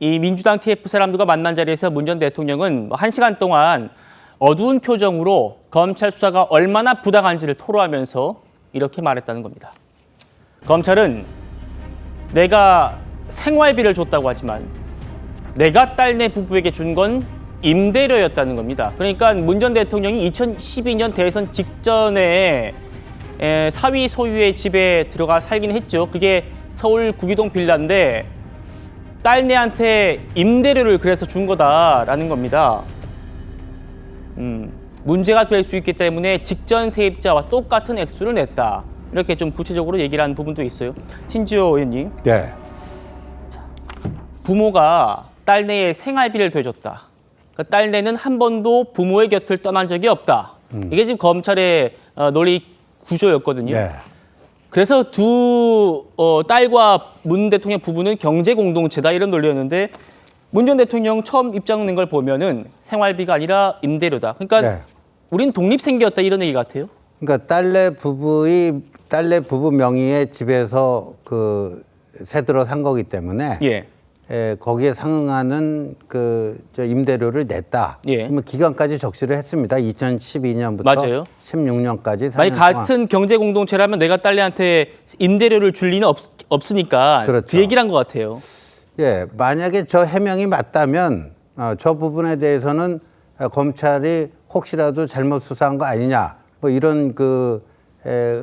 이 민주당 TF 사람들과 만난 자리에서 문 전 대통령은 한 시간 동안 어두운 표정으로 검찰 수사가 얼마나 부당한지를 토로하면서 이렇게 말했다는 겁니다. 검찰은 내가 생활비를 줬다고 하지만 내가 딸내 부부에게 준 건 임대료였다는 겁니다. 그러니까 문 전 대통령이 2012년 대선 직전에 에, 사위 소유의 집에 들어가 살긴 했죠. 그게 서울 구기동 빌라인데 딸내한테 임대료를 그래서 준 거다라는 겁니다. 음, 문제가 될 수 있기 때문에 직전 세입자와 똑같은 액수를 냈다. 이렇게 좀 구체적으로 얘기를 한 부분도 있어요. 신지호 의원님, 네. 부모가 딸내의 생활비를 대줬다. 그러니까 딸내는 한 번도 부모의 곁을 떠난 적이 없다. 이게 지금 검찰의 어, 논리 구조였거든요. 네. 그래서 두 어, 딸과 문 대통령 부부는 경제 공동체다 이런 논리였는데 문 전 대통령 처음 입장 낸 걸 보면은 생활비가 아니라 임대료다. 그러니까 네. 우린 독립생계였다 이런 얘기 같아요. 그러니까 딸내 부부의 딸내 부부 명의의 집에서 그 세들어 산 거기 때문에 예. 에, 거기에 상응하는 그 저 임대료를 냈다. 예. 그러면 기간까지 적시를 했습니다. 2012년부터 맞아요. 16년까지 만약 같은 경제 공동체라면 내가 딸내한테 임대료를 줄 리는 없, 없으니까 그렇죠. 그 얘기를 한 것 같아요. 예, 만약에 저 해명이 맞다면 어, 저 부분에 대해서는 어, 검찰이 혹시라도 잘못 수사한 거 아니냐 뭐 이런 그 에,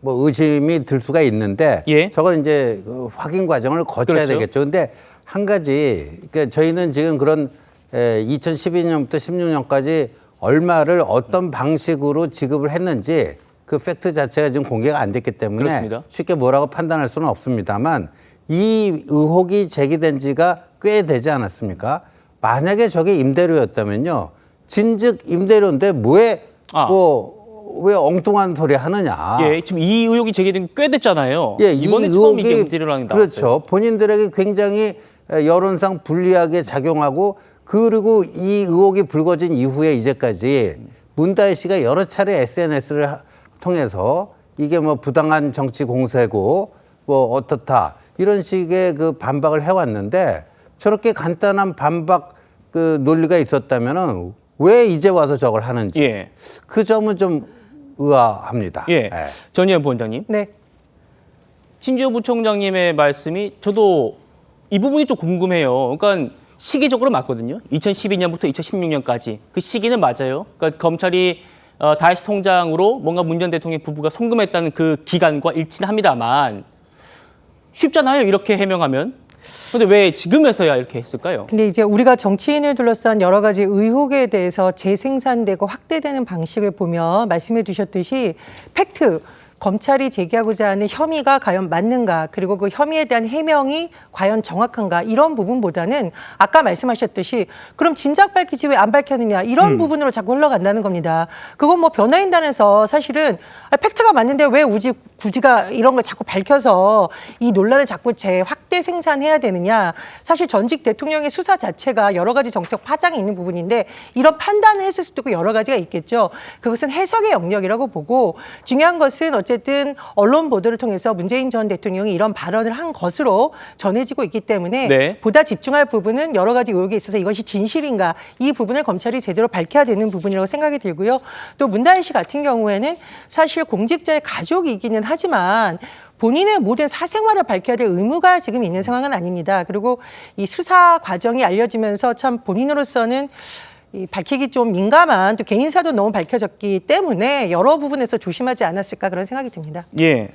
뭐 의심이 들 수가 있는데 예. 저건 이제 그 확인 과정을 거쳐야 그렇죠. 되겠죠. 근데 한 가지 그러니까 저희는 지금 그런 에, 2012년부터 16년까지 얼마를 어떤 방식으로 지급을 했는지 그 팩트 자체가 지금 공개가 안 됐기 때문에 그렇습니다. 쉽게 뭐라고 판단할 수는 없습니다만 이 의혹이 제기된 지가 꽤 되지 않았습니까? 만약에 저게 임대료였다면요. 진즉 임대료인데 뭐에 아. 뭐 왜 엉뚱한 소리 하느냐. 예, 지금 이 의혹이 제기된 게꽤 됐잖아요. 아. 예, 이 이번에 처음 이게 게 나왔어요. 그렇죠. 본인들에게 굉장히 여론상 불리하게 작용하고 그리고 이 의혹이 불거진 이후에 이제까지 문다혜 씨가 여러 차례 SNS를 통해서 이게 뭐 부당한 정치 공세고 뭐 어떻다 이런 식의 그 반박을 해왔는데 저렇게 간단한 반박 그 논리가 있었다면은 왜 이제 와서 저걸 하는지 예. 그 점은 좀 의아합니다. 예. 전희연 본장님. 네. 신지호 부총장님의 말씀이 저도 이 부분이 좀 궁금해요. 그러니까 시기적으로 맞거든요. 2012년부터 2016년까지 그 시기는 맞아요. 그러니까 검찰이 어, 다이시 통장으로 뭔가 문 전 대통령 부부가 송금했다는 그 기간과 일치는 합니다만 쉽잖아요. 이렇게 해명하면. 근데 왜 지금에서야 이렇게 했을까요? 근데 이제 우리가 정치인을 둘러싼 여러 가지 의혹에 대해서 재생산되고 확대되는 방식을 보면 말씀해 주셨듯이 팩트 검찰이 제기하고자 하는 혐의가 과연 맞는가 그리고 그 혐의에 대한 해명이 과연 정확한가 이런 부분보다는 아까 말씀하셨듯이 그럼 진작 밝히지 왜 안 밝혔느냐 이런 부분으로 자꾸 흘러간다는 겁니다. 그건 뭐 변호인단에서 사실은 아, 팩트가 맞는데 왜 우지 굳이가 이런 걸 자꾸 밝혀서 이 논란을 자꾸 재 확대 생산해야 되느냐. 사실 전직 대통령의 수사 자체가 여러 가지 정책 파장이 있는 부분인데 이런 판단을 했을 수도 있고 여러 가지가 있겠죠. 그것은 해석의 영역이라고 보고 중요한 것은 어쨌든 언론 보도를 통해서 문재인 전 대통령이 이런 발언을 한 것으로 전해지고 있기 때문에 네. 보다 집중할 부분은 여러 가지 의혹에 있어서 이것이 진실인가 이 부분을 검찰이 제대로 밝혀야 되는 부분이라고 생각이 들고요. 또 문다혜 씨 같은 경우에는 사실 공직자의 가족이기는 하지만 본인의 모든 사생활을 밝혀야 될 의무가 지금 있는 상황은 아닙니다. 그리고 이 수사 과정이 알려지면서 참 본인으로서는 이 밝히기 좀 민감한 또 개인사도 너무 밝혀졌기 때문에 여러 부분에서 조심하지 않았을까 그런 생각이 듭니다. 예.